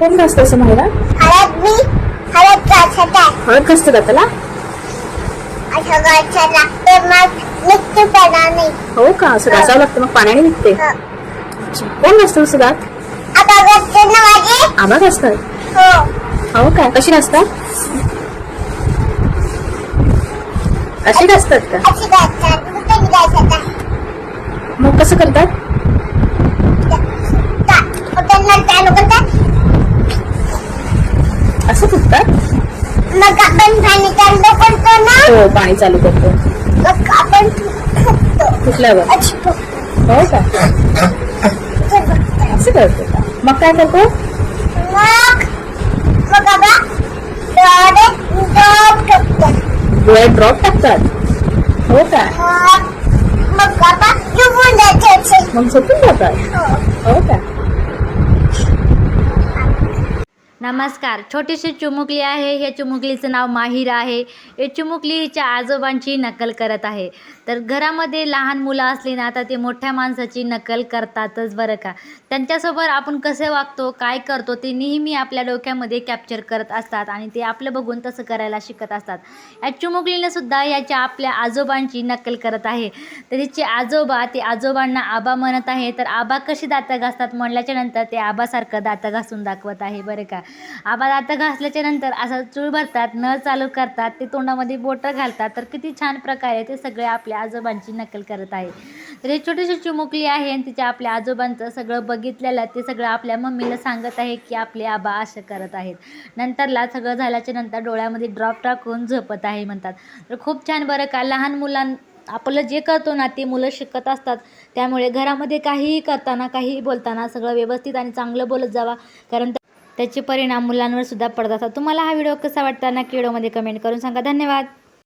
कोण घासतं असं महिला हळद मी. हळद घासत आहे हळद घासतं का त्याला असं घासायला. लागते मग निघते हो का? असं घासावं लागतं मग पाण्याने निघते. हो. अच्छा. कोण घासतं असं दात? आता घासते ना माझी? आबा घासतात? हो. हो का? कशी घासतात? अशी घासतात का? अशी घासतात. कुठे घासत आहे मग कसं करतात त्यांना चालू करतात असं फुटतात मग आपण पाणी चालू करतो ना? हो पाणी चालू करतो. मग आपण फुकतो हो का? असं करतो का? मग काय करतो? मग मग बाबा डोळे ड्रॉप टाकतात. हो का? मग बाबा झोपून मग झोपून जातात. हो. हो का? नमस्कार. छोटीशी चिमुकली आहे. हे चिमुकलीचं नाव माहीर आहे. हे चिमुकली हिच्या आजोबांची नकल करत आहे. तर घरामध्ये लहान मुलं असली ना तर ते मोठ्या माणसाची नकल करतातच बरं का? त्यांच्यासोबत आपण कसे वागतो काय करतो ते नेहमी आपल्या डोक्यामध्ये कॅप्चर करत असतात आणि ते आपलं बघून तसं करायला शिकत असतात. या चुमुकलीनंसुद्धा याच्या आपल्या आजोबांची नकल करत आहे. तर हिचे आजोबा ते आजोबांना आबा म्हणत आहे. तर आबा कशी दातं घासतात म्हणल्याच्या नंतर ते आबासारखं दातं घासून दाखवत आहे बरं का? आबा आता घासल्याच्या नंतर असं चूळ भरतात नळ चालू करतात ते तोंडामध्ये बोटं घालतात. तर किती छान प्रकारे ते सगळे आपल्या आजोबांची नकल करत आहे. तर हे छोटीशी चिमुकली आहे आणि तिच्या आपल्या आजोबांचं सगळं बघितलेलं ते सगळं आपल्या मम्मीला सांगत आहे की आपले आबा असं करत आहेत. नंतरला सगळं झाल्याच्यानंतर डोळ्यामध्ये ड्रॉप टाकून झोपत आहे म्हणतात. तर खूप छान बरं का लहान मुलां आपलं जे करतो ना ते मुलं शिकत असतात. त्यामुळे घरामध्ये काहीही करताना काहीही बोलताना सगळं व्यवस्थित आणि चांगलं बोलत जावा. कारण त्याचे परिणाम मुलांवर सुद्धा पडत असतात तुम्हाला हा व्हिडिओ कसा वाटता नक्की व्हिडिओमध्ये कमेंट करून सांगा. धन्यवाद.